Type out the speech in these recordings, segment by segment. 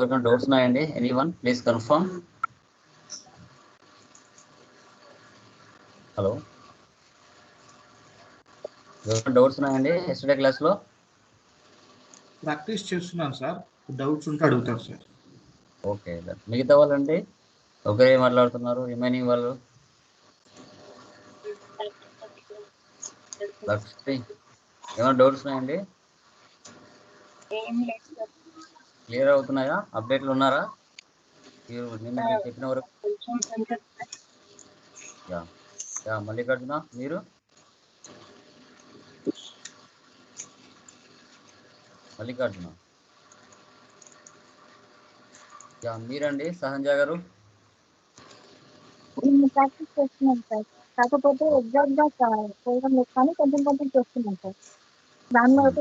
ఎవరికైనా డౌట్స్ ఉన్నాయండి? Any one please confirm hello ఎవరికైనా డౌట్స్ ఉన్నాయండి ఎస్టర్డే క్లాస్లో ప్రాక్టీస్ చేస్తున్నాను సార్. డౌట్స్ ఉంటే అడుగుతారు సార్. ఓకే మిగతా వాళ్ళండి? ఒకరే మాట్లాడుతున్నారు. రిమైనింగ్ వాళ్ళు? లక్ష్మి ఏమైనా డౌట్స్ ఉన్నాయండి? ఏం లేదు సార్. క్లియర్ అవుతున్నాయా? అప్డేట్లు ఉన్నారా? మీరు నిన్న చెప్పిన వరకు యా యా మల్లికార్జున మీరు? మల్లికార్జున. యా మీరండి సహంజ గారు. ప్రాక్టీస్ చేస్తున్నాను సార్. కాకపోతే ఎగ్జాక్ట్గా చేయడం లేదు కానీ కొంచెం కొంచెం చేస్తున్నాను సార్. దానిలో అయితే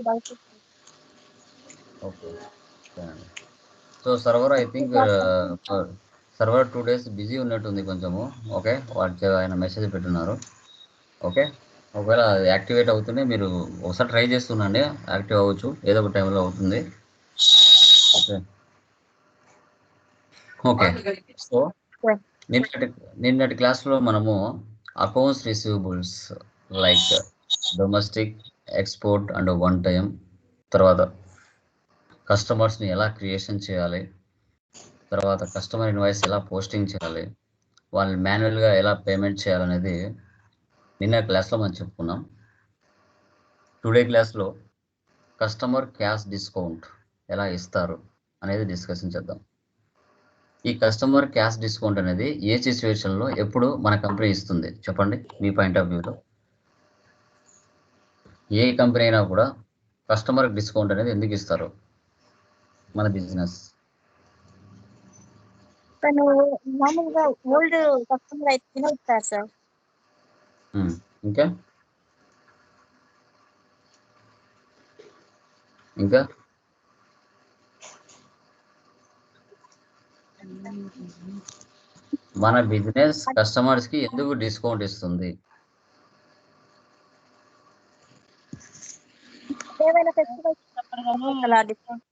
doubt okay. So server I think server two days busy ఉన్నట్టుంది కొంచెము. ఓకే వాటి ఆయన మెసేజ్ పెట్టున్నారు. ఓకే ఒకవేళ యాక్టివేట్ అవుతుంటే మీరు ఒకసారి ట్రై చేస్తుండండి. యాక్టివ్ అవ్వచ్చు. ఏదో ఒక టైంలో అవుతుంది. ఓకే ఓకే సో నిన్నటి నిన్నటి క్లాస్లో మనము accounts receivables like domestic export and one time తర్వాత కస్టమర్స్ని ఎలా క్రియేషన్ చేయాలి? తర్వాత కస్టమర్ ఇన్వాయిస్ ఎలా పోస్టింగ్ చేయాలి? వాళ్ళని మాన్యువల్గా ఎలా పేమెంట్ చేయాలనేది నిన్న క్లాస్లో మనం చెప్పుకున్నాం. టుడే క్లాస్లో కస్టమర్ క్యాష్ డిస్కౌంట్ ఎలా ఇస్తారు అనేది డిస్కషన్ చేద్దాం. ఈ కస్టమర్ క్యాష్ డిస్కౌంట్ అనేది ఏ సిచ్యువేషన్లో ఎప్పుడు మన కంపెనీ ఇస్తుంది? చెప్పండి మీ పాయింట్ ఆఫ్ వ్యూలో. ఏ కంపెనీ అయినా కూడా కస్టమర్ డిస్కౌంట్ అనేది ఎందుకు ఇస్తారు? మన బిజినెస్. తను మామూలుగా ఓల్డ్ కస్టమర్ అయితే ఇస్తారు సార్. ఇంకా? ఇంకా? మన బిజినెస్ కస్టమర్స్కి ఎందుకు డిస్కౌంట్ ఇస్తుంది? ఏవైనా ఫెస్టివల్స్ అలా డిస్కౌంట్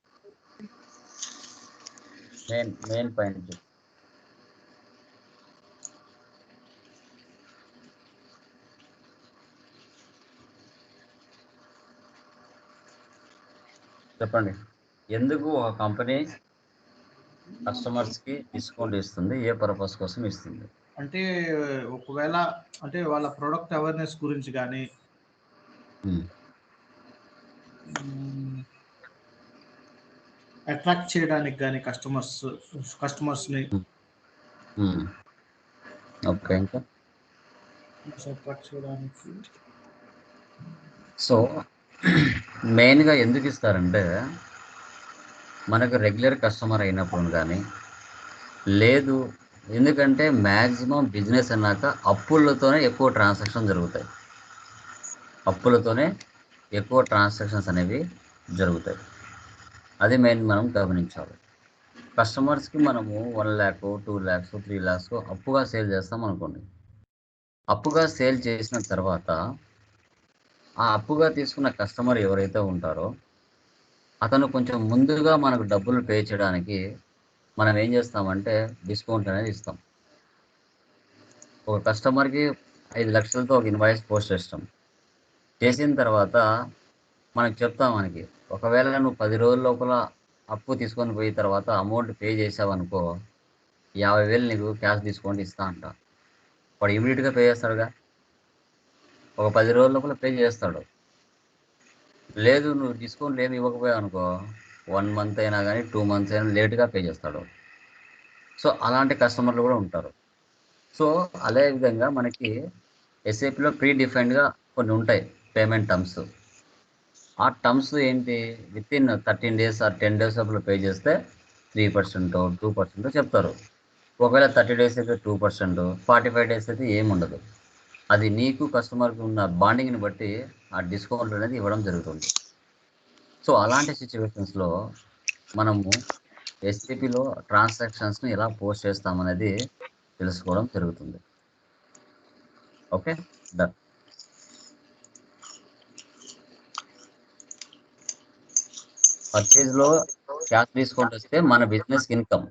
మెయిన్ మెయిన్ పాయింట్ చెప్పండి. ఎందుకు ఒక కంపెనీ కస్టమర్స్కి డిస్కౌంట్ ఇస్తుంది ఏ పర్పస్ కోసం ఇస్తుంది? అంటే ఒకవేళ అంటే వాళ్ళ ప్రొడక్ట్ అవేర్నెస్ గురించి కానీ. అట్రాక్ట్ చేయడానికి కానీ కస్టమర్స్ కస్టమర్స్ని. ఓకే ఇంకా? అట్రాక్ట్ చేయడానికి. సో మెయిన్గా ఎందుకు ఇస్తారంటే మనకు రెగ్యులర్ కస్టమర్ అయినప్పుడు కానీ లేదు ఎందుకంటే మ్యాక్సిమం బిజినెస్ అన్నాక అప్పులతోనే ఎక్కువ ట్రాన్సాక్షన్ జరుగుతాయి. అప్పులతోనే ఎక్కువ ట్రాన్సాక్షన్స్ అనేవి జరుగుతాయి. అది మెయిన్ మనం గమనించాలి. కస్టమర్స్కి మనము one lakh two lakhs three lakhs అప్పుగా సేల్ చేస్తాం అనుకోండి. అప్పుగా సేల్ చేసిన తర్వాత ఆ అప్పుగా తీసుకున్న కస్టమర్ ఎవరైతే ఉంటారో అతను కొంచెం ముందుగా మనకు డబ్బులు పే చేయడానికి మనం ఏం చేస్తామంటే డిస్కౌంట్ అనేది ఇస్తాం. ఒక కస్టమర్కి ఐదు లక్షలతో ఒక ఇన్వాయిస్ పోస్ట్ చేస్తాం. చేసిన తర్వాత మనకు చెప్తాం మనకి ఒకవేళ నువ్వు పది రోజుల లోపల అప్పు తీసుకొని పోయిన తర్వాత అమౌంట్ పే చేసావనుకో యాభై వేలు నీకు క్యాష్ డిస్కౌంట్ ఇస్తా అంట. వాడు ఇమీడియట్గా పే చేస్తాడుగా. ఒక పది రోజుల లోపల పే చేస్తాడు. లేదు నువ్వు డిస్కౌంట్ ఏమి ఇవ్వకపోయావు అనుకో వన్ మంత్ అయినా కానీ టూ మంత్స్ అయినా లేట్గా పే చేస్తాడు. సో అలాంటి కస్టమర్లు కూడా ఉంటారు. సో అదే విధంగా మనకి ఎస్ఏపిలో ప్రీ డిఫైన్డ్గా కొన్ని ఉంటాయి పేమెంట్ టర్మ్స్ ఆ టర్మ్స్ ఏంటి? Within thirteen days or ten days లోపల పే చేస్తే త్రీ పర్సెంట్ టూ పర్సెంట్ చెప్తారు. ఒకవేళ థర్టీ డేస్ అయితే two percent forty five days అయితే ఏముండదు అది నీకు కస్టమర్కి ఉన్న బాండింగ్ని బట్టి ఆ డిస్కౌంట్ అనేది ఇవ్వడం జరుగుతుంది. సో అలాంటి సిచ్యువేషన్స్లో మనము ఎస్టీపీలో ట్రాన్సాక్షన్స్ని ఎలా పోస్ట్ చేస్తామనేది తెలుసుకోవడం జరుగుతుంది. ఓకే డన్ పర్చేజ్లో క్యాష్ డిస్కౌంట్ వస్తే మన బిజినెస్ ఇన్కమ్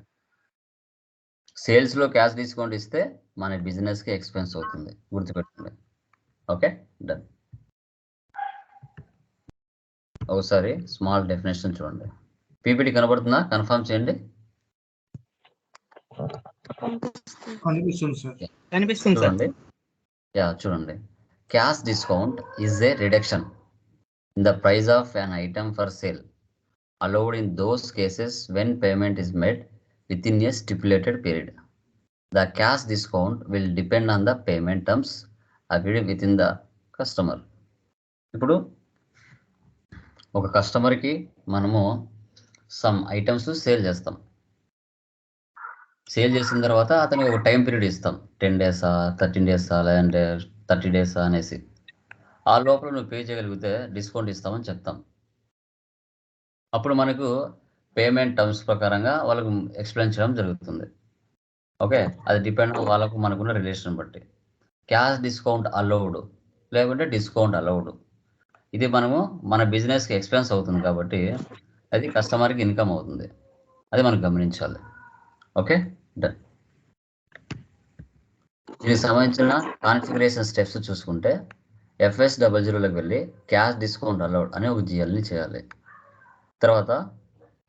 సేల్స్లో క్యాష్ డిస్కౌంట్ ఇస్తే మన బిజినెస్కి ఎక్స్పెన్స్ అవుతుంది గుర్తుపెట్టుకోండి. ఓకే డన్ ఒకసారి స్మాల్ డెఫినేషన్ చూడండి. పీపీటీ కనబడుతుందా? కన్ఫర్మ్ చేయండి. చూడండి. యా చూడండి. Cash discount is a reduction in the price of an item for sale allowed in those cases when payment is made within a stipulated period. The cash discount will depend on the payment terms agreed within the customer. ఇప్పుడు ఒక కస్టమర్కి మనము some items sale చేస్తాం sale చేసిన తర్వాత అతనికి ఒక time period ఇస్తాం టెన్ డేసా థర్టీన్ డేసా లేదంటే థర్టీ డేసా అనేసి ఆ లోపల నువ్వు పే చేయగలిగితే డిస్కౌంట్ ఇస్తామని చెప్తాం అప్పుడు మనకు పేమెంట్ టర్మ్స్ ప్రకారంగా వాళ్ళకు ఎక్స్ప్లెయిన్ చేయడం జరుగుతుంది. ఓకే? అది డిపెండ్ వాళ్ళకు మనకున్న రిలేషన్ బట్టి. Cash discount allowed. లేకుంటే డిస్కౌంట్ అలౌడ్. ఇది మనము మన బిజినెస్కి ఎక్స్పెన్స్ అవుతుంది కాబట్టి అది కస్టమర్కి ఇన్కమ్ అవుతుంది. అది మనం గమనించాలి. ఓకే? డన్. దీనికి సంబంధించిన కాన్ఫిగరేషన్ స్టెప్స్ చూసుకుంటే ఎఫ్ఎస్ డబల్ జీరోలోకి వెళ్ళి క్యాష్ డిస్కౌంట్ అలౌడ్ అనే ఒక జిఎల్ని చేయాలి. తర్వాత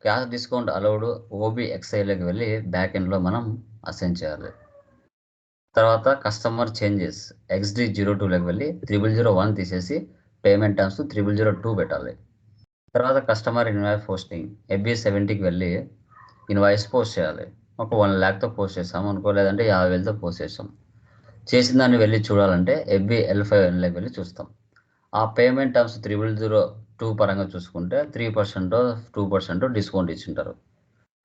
క్యాష్ డిస్కౌంట్ అలౌడ్ ఓబీ ఎక్స్ఐలోకి వెళ్ళి బ్యాక్ ఎండ్లో మనం అసైన్ చేయాలి. తర్వాత కస్టమర్ చేంజెస్ ఎక్స్డి జీరో టూలోకి వెళ్ళి త్రిబుల్ జీరో వన్ తీసేసి payment terms triple zero two పెట్టాలి. తర్వాత కస్టమర్ ఇన్వాయిస్ పోస్టింగ్ ఎఫ్బి సెవెంటీకి వెళ్ళి ఇన్వాయిస్ పోస్ట్ చేయాలి. ఒక వన్ ల్యాక్తో పోస్ట్ చేస్తాం అనుకో లేదంటే యాభై వేలతో పోస్ట్ చేస్తాం చేసిన దాన్ని వెళ్ళి చూడాలంటే ఎఫ్బి ఎల్ ఫైవ్ ఎన్లోకి వెళ్ళి చూస్తాం. ఆ payment terms triple zero two పరంగా చూసుకుంటే three percent two percent discount ఇచ్చింటారు.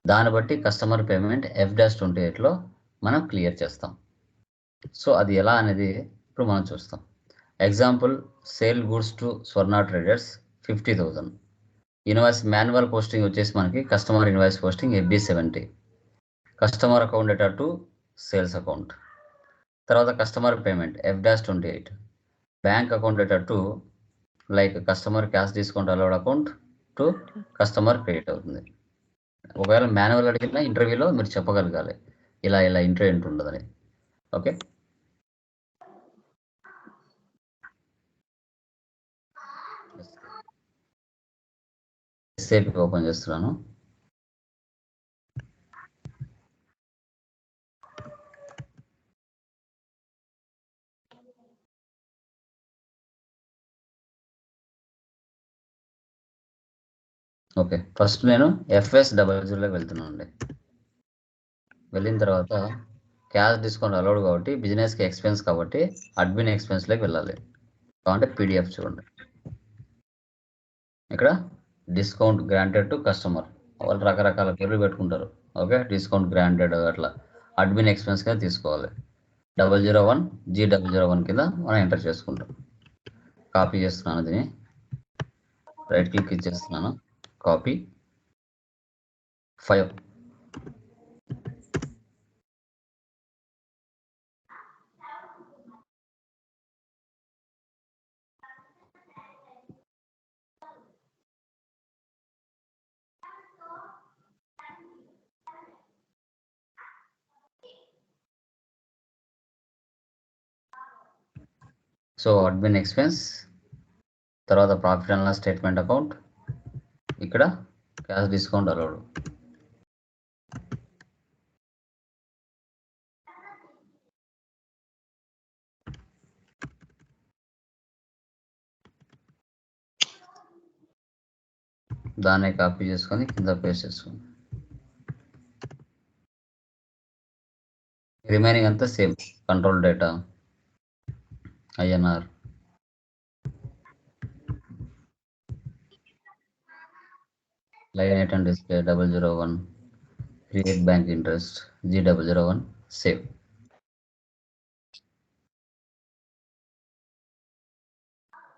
దాన్ని బట్టి customer payment F dash twenty ఎయిట్లో మనం క్లియర్ చేస్తాం. సో అది ఎలా అనేది ఇప్పుడు మనం చూస్తాం. Example sale goods to Swarna traders fifty thousand invoice manual posting వచ్చేసి మనకి customer invoice posting FB seventy. Customer account data to sales account. తర్వాత customer payment F dash twenty eight. Bank account data to like customer cash discount allowed account to customer credit అవుతుంది. ఒకవేళ manual అడిగిన ఇంటర్వ్యూలో మీరు చెప్పగలగాలి. ఇలా ఇలా interview entry ఉండదని. ఓకే? సేఫ్ ఓపెన్ చేస్తున్నాను. ఓకే. ఫస్ట్ నేను ఎఫ్ఎస్ డబల్ జీరోలోకి వెళ్తున్నాను అండి. వెళ్ళిన తర్వాత క్యాష్ డిస్కౌంట్ అలౌడ్ కాబట్టి బిజినెస్కి ఎక్స్పెన్స్ కాబట్టి అడ్మిన్ ఎక్స్పెన్స్లోకి వెళ్ళాలి. కాబట్టి పీడిఎఫ్ చూడండి. ఇక్కడ డిస్కౌంట్ గ్రాంటెడ్ టు కస్టమర్ వాళ్ళు రకరకాల పేర్లు పెట్టుకుంటారు. ఓకే? డిస్కౌంట్ గ్రాంటెడ్ అట్లా. అడ్మిన్ ఎక్స్పెన్స్ కింద తీసుకోవాలి. Double zero one G double zero one కింద మనం ఎంటర్ చేసుకుంటాం. కాపీ చేస్తున్నాను దీన్ని. రైట్ క్లిక్ ఇచ్చేస్తున్నాను. Copy five so admin expense తర్వాత profit and loss statement account ఇక్కడ క్యాష్ డిస్కౌంట్ అలౌడ్ దాన్నే కాపీ చేసుకొని కింద పేస్ట్ చేసుకోండి రిమైనింగ్ అంతా same control data INR. Line item display double zero one. Create bank interest G double zero one save.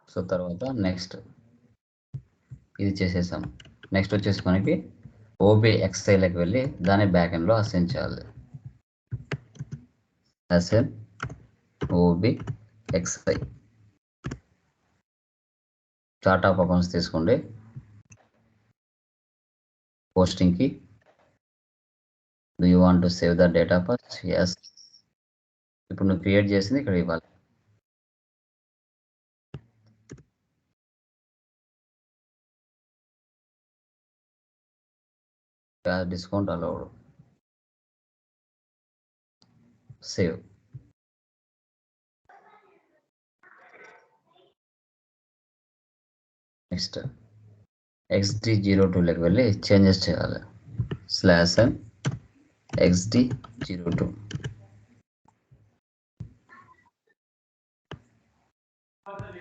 So తర్వాత next. ఇది చేసేసాం. Next వచ్చేసి మనకి ఓబీ ఎక్స్ఐలోకి వెళ్ళి దాని బ్యాక్ ఎండ్లో అసైన్ చేయాలి. Assign OB XI chart of accounts తీసుకోండి. పోస్టింగ్కి do you want to save the data first yes ఇప్పుడు నువ్వు క్రియేట్ చేసింది ఇక్కడ ఇవ్వాలి. Discount allowed save next XD zero టూలోకి వెళ్ళి చేంజెస్ చేయాలి slash and XD zero two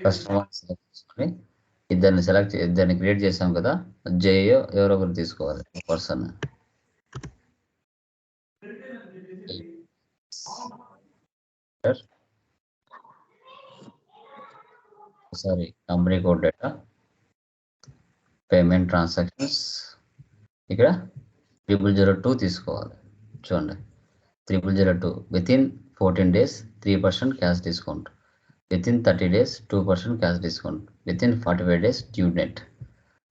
customer select చేసుకొని ఇద్దరిని సెలెక్ట్ ఇద్దరిని క్రియేట్ చేసాం కదా జేయో ఎవరో ఒకరు తీసుకోవాలి person sorry company code data payment transactions ఇక్కడ త్రిపుల్ జీరో టూ తీసుకోవాలి. చూడండి. Triple zero two. Within fourteen days three percent cash discount. Within thirty days two percent cash discount. Within forty five days due net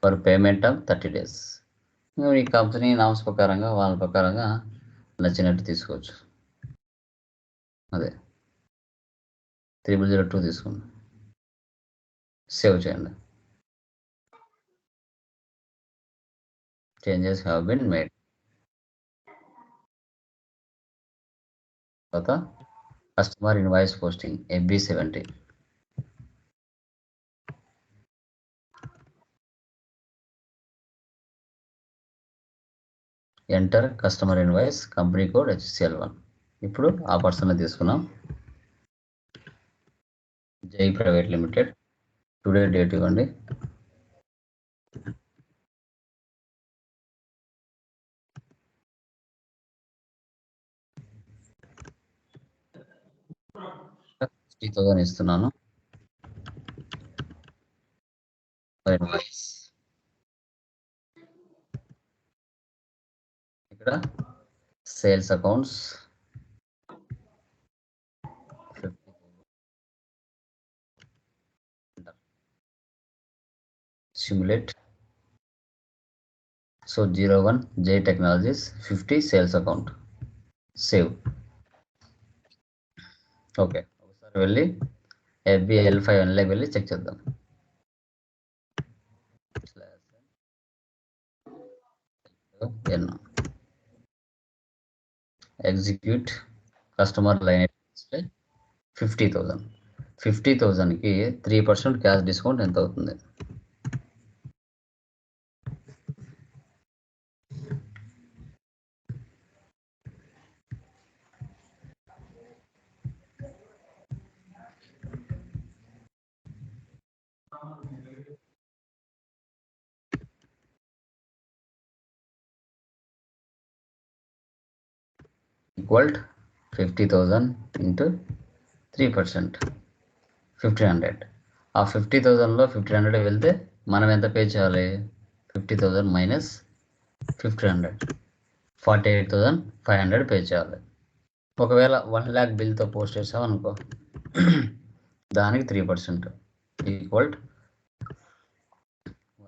for payment of thirty days. ఈ company norms ప్రకారంగా వాళ్ళ ప్రకారంగా నచ్చినట్టు తీసుకోవచ్చు. అదే. Triple zero two తీసుకోండి. Save చేయండి. Changes have been made. తర్వాత customer invoice posting FB seventy enter customer invoice company code HCL one ఇప్పుడు ఆ పర్సన్ తీసుకున్నాం. Jai private limited today date ఇవ్వండి. త్రీ థౌసండ్ ఇస్తున్నాను ఇన్వాయిస్ ఇక్కడ sales accounts simulate so 01 j technologies 50 sales account save okay వెళ్ళి FBL five వన్లోకి వెళ్ళి check చేద్దాం. ఎన్ execute customer line fifty thousand fifty థౌజండ్కి త్రీ పర్సెంట్ క్యాష్ డిస్కౌంట్ ఎంత అవుతుంది? Equalled fifty thousand into three percent fifteen hundred ఆ fifty థౌజండ్లో fifteen hundred వెళ్తే మనం ఎంత పే చేయాలి? Fifty thousand minus fifteen hundred forty eight thousand five hundred pay చేయాలి. ఒకవేళ వన్ ల్యాక్ బిల్తో పోస్ట్ చేసాం అనుకో దానికి three percent equal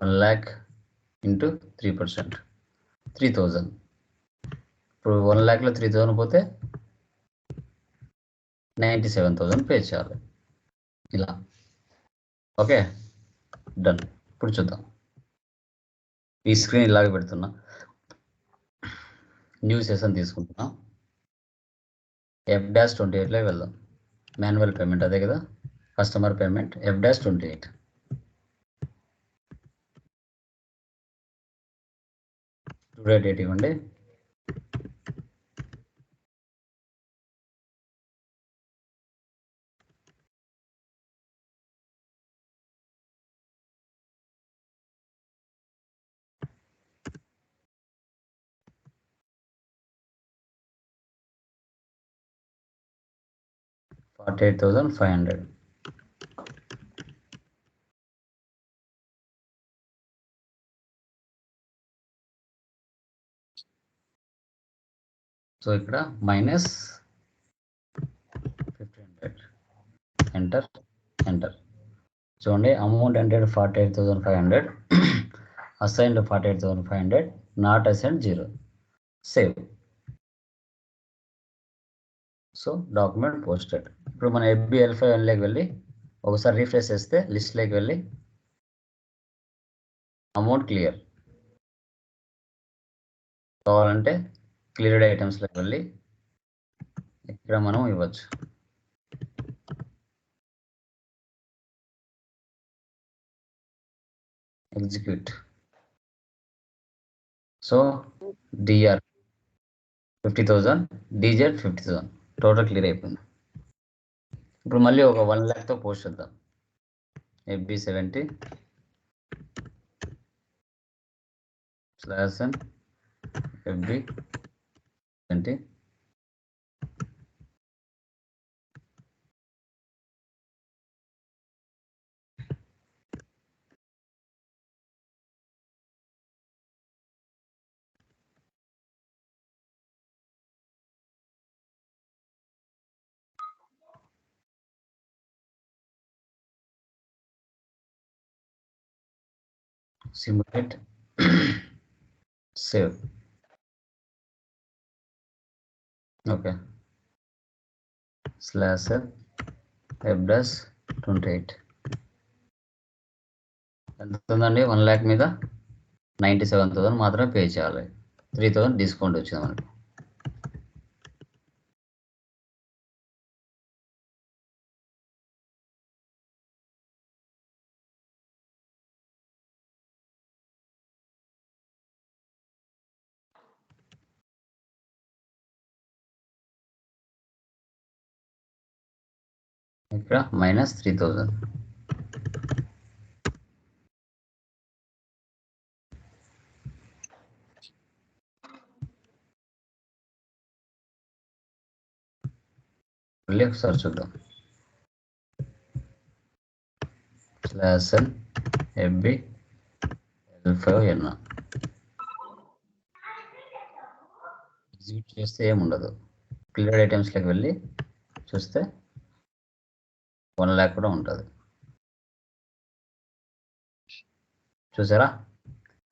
one lakh into three percent three thousand ఇప్పుడు వన్ ల్యాక్లో త్రీ థౌసండ్ పోతే నైంటీ సెవెన్ థౌసండ్ పే చేయాలి. ఇలా. ఓకే డన్ ఇప్పుడు చూద్దాం. ఈ స్క్రీన్ ఇలాగే పెడుతున్నా. న్యూ సెషన్ తీసుకుంటున్నా. ఎఫ్ డాష్ ట్వంటీ ఎయిట్లో వెళ్దాం. మాన్యువల్ పేమెంట్ అదే కదా? Customer payment F dash twenty eight today date ఇవ్వండి forty eight thousand five hundred. So ఇక్కడ minus fifty hundred. Enter enter చూడండి amount entered forty eight thousand five hundred. Assigned forty eight thousand five hundred. Not assigned zero save so document posted. ఇప్పుడు మన FBL five వన్లోకి వెళ్ళి ఒకసారి refresh చేస్తే లిస్ట్లోకి వెళ్ళి అమౌంట్ క్లియర్. కావాలంటే క్లియర్డ్ ఐటమ్స్లోకి వెళ్ళి ఇక్కడ మనం ఇవ్వచ్చు. Execute. So DR fifty thousand DZ fifty thousand. Total clear అయిపోయింది. ఇప్పుడు మళ్ళీ ఒక వన్ ల్యాక్తో పోస్ట్ చేద్దాం. FB seventy slash FB seventy simulate save. Okay. Slash f 28 ఎంత ఉందండి వన్ ల్యాక్ మీద నైంటీ సెవెన్ థౌసండ్ మాత్రమే పే చేయాలి. త్రీ థౌసండ్ డిస్కౌంట్ వచ్చింది మనకి. ఇక్కడ మైనస్ త్రీ థౌజండ్ మళ్ళీ ఒకసారి చూద్దాం. Slash N FB L five N execute చేస్తే ఏముండదు. క్లియర్ ఐటమ్స్లోకి వెళ్ళి చూస్తే వన్ ల్యాక్ కూడా ఉంటుంది. చూసారా?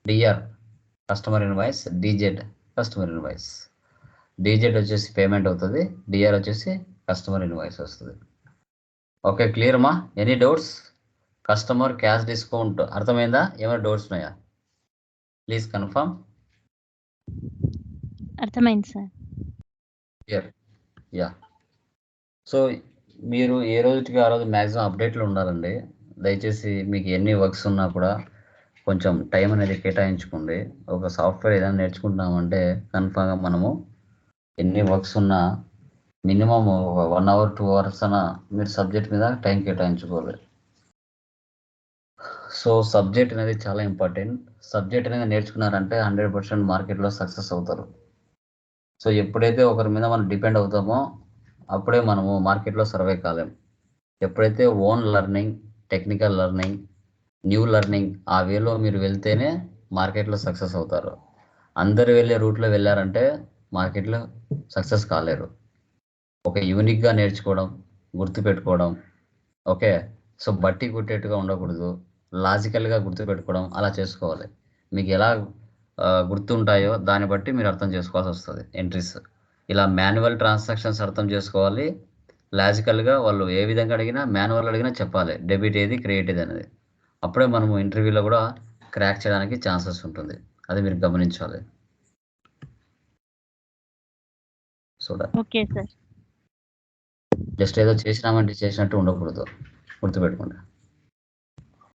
DR customer invoice DZ customer invoice DZ వచ్చేసి పేమెంట్ అవుతుంది డిఆర్ వచ్చేసి కస్టమర్ ఇన్వాయిస్ వస్తుంది. ఓకే క్లియర్ మా? Any doubts customer cash discount అర్థమైందా? ఏమైనా డౌట్స్ ఉన్నాయా? ప్లీజ్ కన్ఫర్మ్ అర్థమైంది సార్ క్లియర్ యా సో మీరు ఏ రోజుకి ఆ రోజు మ్యాక్సిమం అప్డేట్లో ఉండాలండి. దయచేసి మీకు ఎన్ని వర్క్స్ ఉన్నా కూడా కొంచెం టైం అనేది కేటాయించుకోండి. ఒక సాఫ్ట్వేర్ ఏదైనా నేర్చుకుంటున్నామంటే కన్ఫామ్గా మనము ఎన్ని వర్క్స్ ఉన్నా minimum one hour two hours అన్న మీరు సబ్జెక్ట్ మీద టైం కేటాయించుకోవాలి. సో సబ్జెక్ట్ అనేది చాలా ఇంపార్టెంట్. సబ్జెక్ట్ అనేది నేర్చుకున్నారంటే హండ్రెడ్ పర్సెంట్ మార్కెట్లో సక్సెస్ అవుతారు. సో ఎప్పుడైతే ఒకరి మీద మనం డిపెండ్ అవుతామో అప్పుడే మనము మార్కెట్లో సర్వే కాలేం. ఎప్పుడైతే own learning technical learning new learning ఆ వేలో మీరు వెళ్తేనే మార్కెట్లో సక్సెస్ అవుతారు. అందరు వెళ్ళే రూట్లో వెళ్ళారంటే మార్కెట్లో సక్సెస్ కాలేరు. ఒక యూనిక్గా నేర్చుకోవడం గుర్తుపెట్టుకోవడం ఓకే? సో బట్టి కుట్టేట్టుగా ఉండకూడదు. లాజికల్గా గుర్తుపెట్టుకోవడం అలా చేసుకోవాలి. మీకు ఎలా గుర్తుంటాయో దాన్ని బట్టి మీరు అర్థం చేసుకోవాల్సి వస్తుంది. ఎంట్రీస్. ఇలా మాన్యువల్ ట్రాన్సాక్షన్స్ అర్థం చేసుకోవాలి. లాజికల్గా వాళ్ళు ఏ విధంగా అడిగినా మాన్యువల్ అడిగినా చెప్పాలి. డెబిట్ ఏది క్రెడిట్ ఏది అనేది. అప్పుడే మనము ఇంటర్వ్యూలో కూడా క్రాక్ చేయడానికి ఛాన్సెస్ ఉంటుంది. అది మీరు గమనించాలి. చూడాలి ఓకే సార్. జస్ట్ ఏదో చేసినామంటే చేసినట్టు ఉండకూడదు. గుర్తుపెట్టుకోండి.